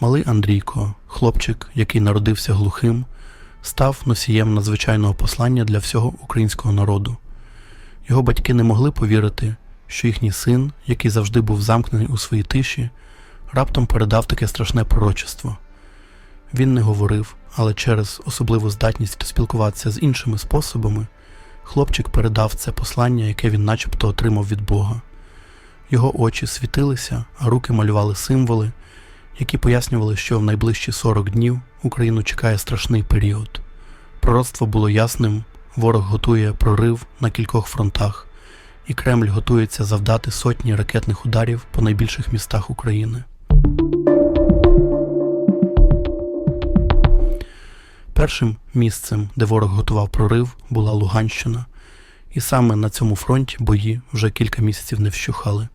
Малий Андрійко, хлопчик, який народився глухим, став носієм надзвичайного послання для всього українського народу. Його батьки не могли повірити, що їхній син, який завжди був замкнений у своїй тиші, раптом передав таке страшне пророчество. Він не говорив, але через особливу здатність спілкуватися з іншими способами, хлопчик передав це послання, яке він начебто отримав від Бога. Його очі світилися, а руки малювали символи, які пояснювали, що в найближчі 40 днів Україну чекає страшний період. Пророцтво було ясним, ворог готує прорив на кількох фронтах, і Кремль готується завдати сотні ракетних ударів по найбільших містах України. Першим місцем, де ворог готував прорив, була Луганщина, і саме на цьому фронті бої вже кілька місяців не вщухали.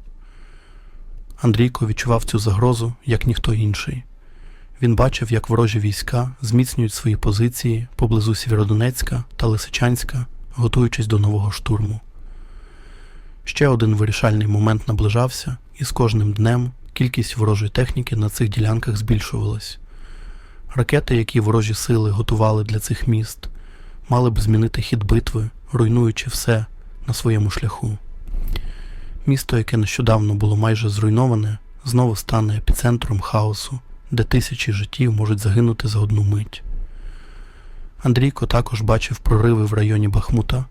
Андрійко відчував цю загрозу, як ніхто інший. Він бачив, як ворожі війська зміцнюють свої позиції поблизу Сєвєродонецька та Лисичанська, готуючись до нового штурму. Ще один вирішальний момент наближався, і з кожним днем кількість ворожої техніки на цих ділянках збільшувалась. Ракети, які ворожі сили готували для цих міст, мали б змінити хід битви, руйнуючи все на своєму шляху. Місто, яке нещодавно було майже зруйноване, знову стане епіцентром хаосу, де тисячі життів можуть загинути за одну мить. Андрійко також бачив прориви в районі Бахмута,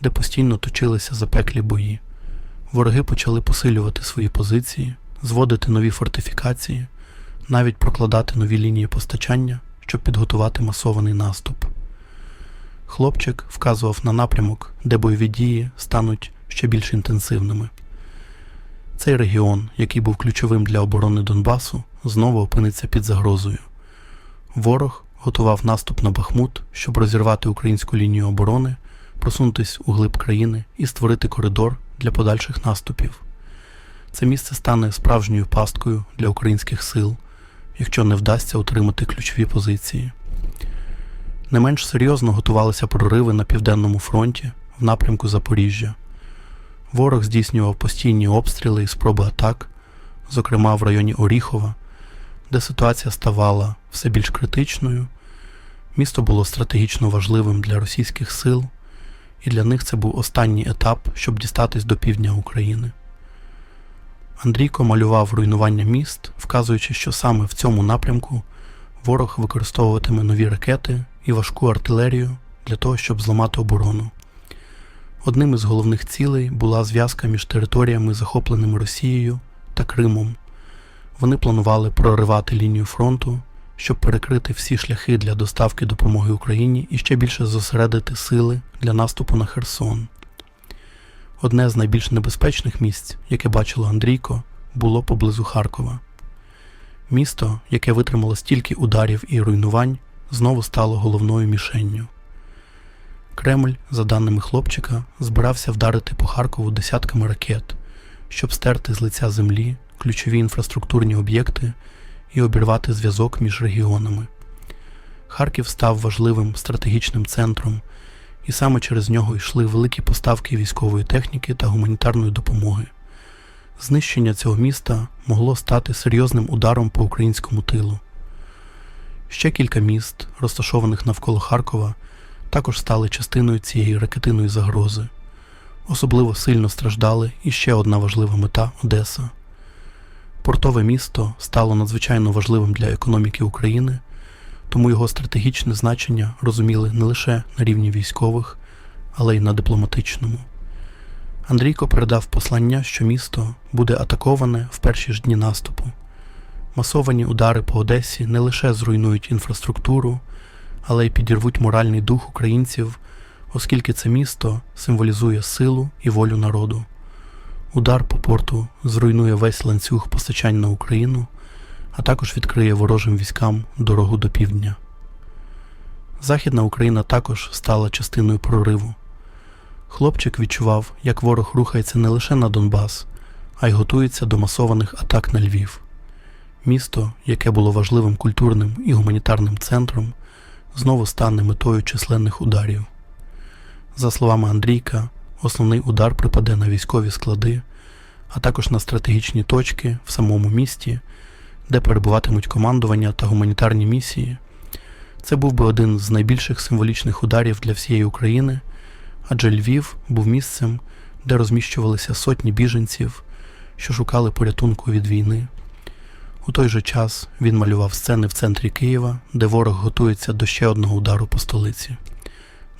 де постійно точилися запеклі бої. Вороги почали посилювати свої позиції, зводити нові фортифікації, навіть прокладати нові лінії постачання, щоб підготувати масований наступ. Хлопчик вказував на напрямок, де бойові дії стануть ще більш інтенсивними. Цей регіон, який був ключовим для оборони Донбасу, знову опиниться під загрозою. Ворог готував наступ на Бахмут, щоб розірвати українську лінію оборони, просунутись у глиб країни і створити коридор для подальших наступів. Це місце стане справжньою пасткою для українських сил, якщо не вдасться утримати ключові позиції. Не менш серйозно готувалися прориви на південному фронті в напрямку Запоріжжя. Ворог здійснював постійні обстріли і спроби атак, зокрема в районі Оріхова, де ситуація ставала все більш критичною. Місто було стратегічно важливим для російських сил, і для них це був останній етап, щоб дістатись до півдня України. Андрійко малював руйнування міст, вказуючи, що саме в цьому напрямку ворог використовуватиме нові ракети і важку артилерію для того, щоб зламати оборону. Одним із головних цілей була зв'язка між територіями, захопленими Росією та Кримом. Вони планували проривати лінію фронту, щоб перекрити всі шляхи для доставки допомоги Україні і ще більше зосередити сили для наступу на Херсон. Одне з найбільш небезпечних місць, яке бачило Андрійко, було поблизу Харкова. Місто, яке витримало стільки ударів і руйнувань, знову стало головною мішенню. Кремль, за даними хлопчика, збирався вдарити по Харкову десятками ракет, щоб стерти з лиця землі ключові інфраструктурні об'єкти і обірвати зв'язок між регіонами. Харків став важливим стратегічним центром, і саме через нього йшли великі поставки військової техніки та гуманітарної допомоги. Знищення цього міста могло стати серйозним ударом по українському тилу. Ще кілька міст, розташованих навколо Харкова, також стали частиною цієї ракетиної загрози. Особливо сильно страждали і ще одна важлива мета Одеса. Портове місто стало надзвичайно важливим для економіки України, тому його стратегічне значення розуміли не лише на рівні військових, але й на дипломатичному. Андрійко передав послання, що місто буде атаковане в перші ж дні наступу. Масовані удари по Одесі не лише зруйнують інфраструктуру, але й підірвуть моральний дух українців, оскільки це місто символізує силу і волю народу. Удар по порту зруйнує весь ланцюг постачань на Україну, а також відкриє ворожим військам дорогу до півдня. Західна Україна також стала частиною прориву. Хлопчик відчував, як ворог рухається не лише на Донбас, а й готується до масованих атак на Львів. Місто, яке було важливим культурним і гуманітарним центром, знову стане метою численних ударів. За словами Андрійка, основний удар припаде на військові склади, а також на стратегічні точки в самому місті, де перебуватимуть командування та гуманітарні місії, це був би один з найбільших символічних ударів для всієї України, адже Львів був місцем, де розміщувалися сотні біженців, що шукали порятунку від війни. У той же час він малював сцени в центрі Києва, де ворог готується до ще одного удару по столиці.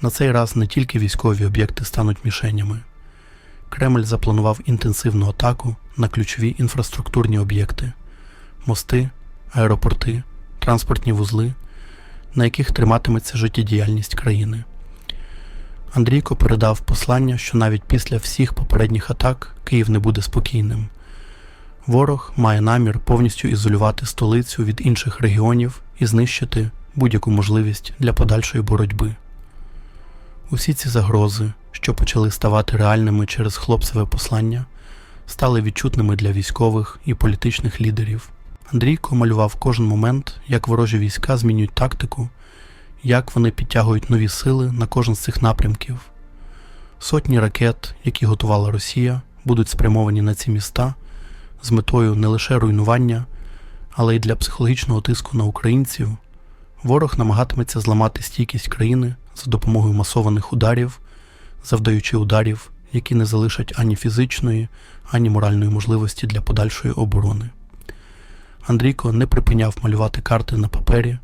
На цей раз не тільки військові об'єкти стануть мішенями. Кремль запланував інтенсивну атаку на ключові інфраструктурні об'єкти мости, аеропорти, транспортні вузли, на яких триматиметься життєдіяльність країни. Андрійко передав послання, що навіть після всіх попередніх атак Київ не буде спокійним. Ворог має намір повністю ізолювати столицю від інших регіонів і знищити будь-яку можливість для подальшої боротьби. Усі ці загрози, що почали ставати реальними через хлопцеве послання, стали відчутними для військових і політичних лідерів. Андрійко малював кожен момент, як ворожі війська змінюють тактику, як вони підтягують нові сили на кожен з цих напрямків. Сотні ракет, які готувала Росія, будуть спрямовані на ці міста з метою не лише руйнування, але й для психологічного тиску на українців. Ворог намагатиметься зламати стійкість країни за допомогою масованих ударів, завдаючи ударів, які не залишать ані фізичної, ані моральної можливості для подальшої оборони. Андрійко не припиняв малювати карти на папері,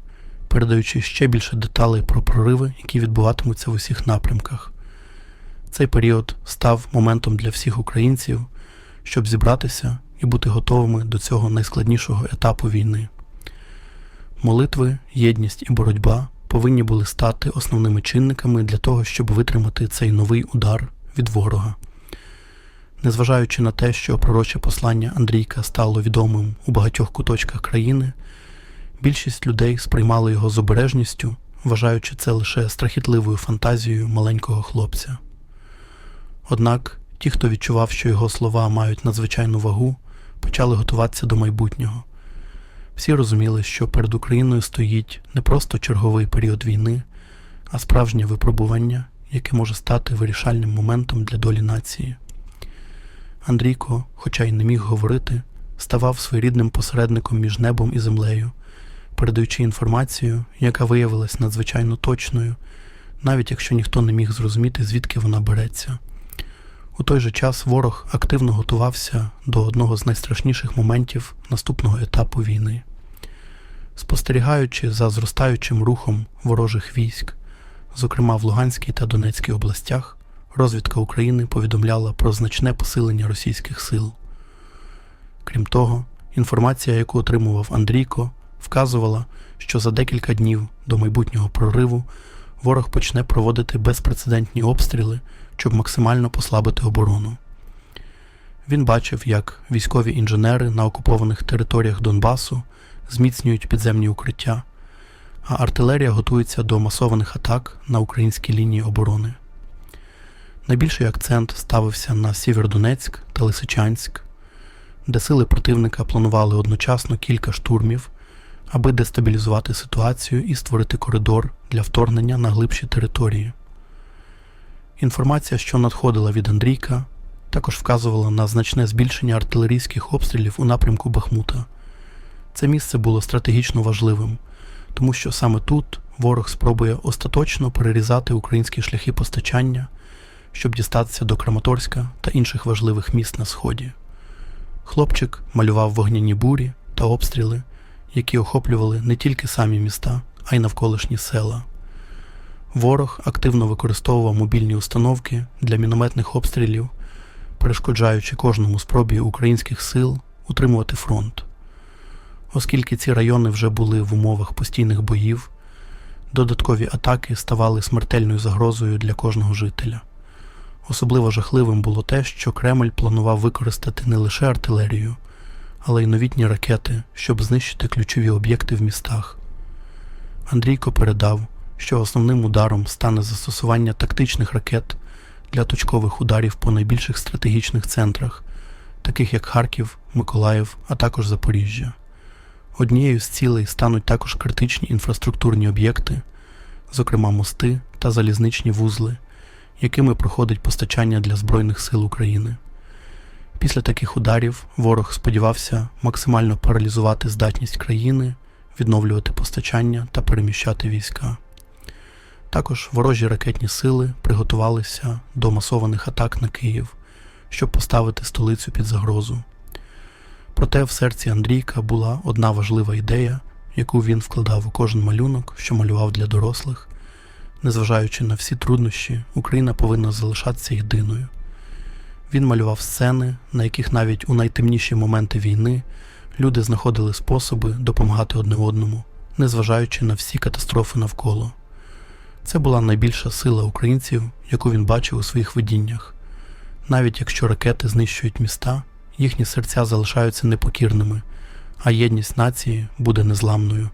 передаючи ще більше деталей про прориви, які відбуватимуться в усіх напрямках. Цей період став моментом для всіх українців, щоб зібратися і бути готовими до цього найскладнішого етапу війни. Молитви, єдність і боротьба повинні були стати основними чинниками для того, щоб витримати цей новий удар від ворога. Незважаючи на те, що пророче послання Андрійка стало відомим у багатьох куточках країни, більшість людей сприймали його з обережністю, вважаючи це лише страхітливою фантазією маленького хлопця. Однак ті, хто відчував, що його слова мають надзвичайну вагу, почали готуватися до майбутнього. Всі розуміли, що перед Україною стоїть не просто черговий період війни, а справжнє випробування, яке може стати вирішальним моментом для долі нації. Андрійко, хоча й не міг говорити, ставав своєрідним посередником між небом і землею, передаючи інформацію, яка виявилась надзвичайно точною, навіть якщо ніхто не міг зрозуміти, звідки вона береться. У той же час ворог активно готувався до одного з найстрашніших моментів наступного етапу війни. Спостерігаючи за зростаючим рухом ворожих військ, зокрема в Луганській та Донецькій областях, розвідка України повідомляла про значне посилення російських сил. Крім того, інформація, яку отримував Андрійко, вказувала, що за декілька днів до майбутнього прориву ворог почне проводити безпрецедентні обстріли, щоб максимально послабити оборону. Він бачив, як військові інженери на окупованих територіях Донбасу зміцнюють підземні укриття, а артилерія готується до масованих атак на українські лінії оборони. Найбільший акцент ставився на Сєвєродонецьк та Лисичанськ, де сили противника планували одночасно кілька штурмів, аби дестабілізувати ситуацію і створити коридор для вторгнення на глибші території. Інформація, що надходила від Андрійка, також вказувала на значне збільшення артилерійських обстрілів у напрямку Бахмута. Це місце було стратегічно важливим, тому що саме тут ворог спробує остаточно перерізати українські шляхи постачання, щоб дістатися до Краматорська та інших важливих міст на сході. Хлопчик малював вогняні бурі та обстріли, які охоплювали не тільки самі міста, а й навколишні села. Ворог активно використовував мобільні установки для мінометних обстрілів, перешкоджаючи кожному спробі українських сил утримувати фронт. Оскільки ці райони вже були в умовах постійних боїв, додаткові атаки ставали смертельною загрозою для кожного жителя. Особливо жахливим було те, що Кремль планував використати не лише артилерію, але й новітні ракети, щоб знищити ключові об'єкти в містах. Андрійко передав, що основним ударом стане застосування тактичних ракет для точкових ударів по найбільших стратегічних центрах, таких як Харків, Миколаїв, а також Запоріжжя. Однією з цілей стануть також критичні інфраструктурні об'єкти, зокрема мости та залізничні вузли, якими проходить постачання для Збройних сил України. Після таких ударів ворог сподівався максимально паралізувати здатність країни, відновлювати постачання та переміщати війська. Також ворожі ракетні сили приготувалися до масованих атак на Київ, щоб поставити столицю під загрозу. Проте в серці Андрійка була одна важлива ідея, яку він вкладав у кожен малюнок, що малював для дорослих. Незважаючи на всі труднощі, Україна повинна залишатися єдиною. Він малював сцени, на яких навіть у найтемніші моменти війни люди знаходили способи допомагати одне одному, незважаючи на всі катастрофи навколо. Це була найбільша сила українців, яку він бачив у своїх видіннях. Навіть якщо ракети знищують міста, їхні серця залишаються непокірними, а єдність нації буде незламною.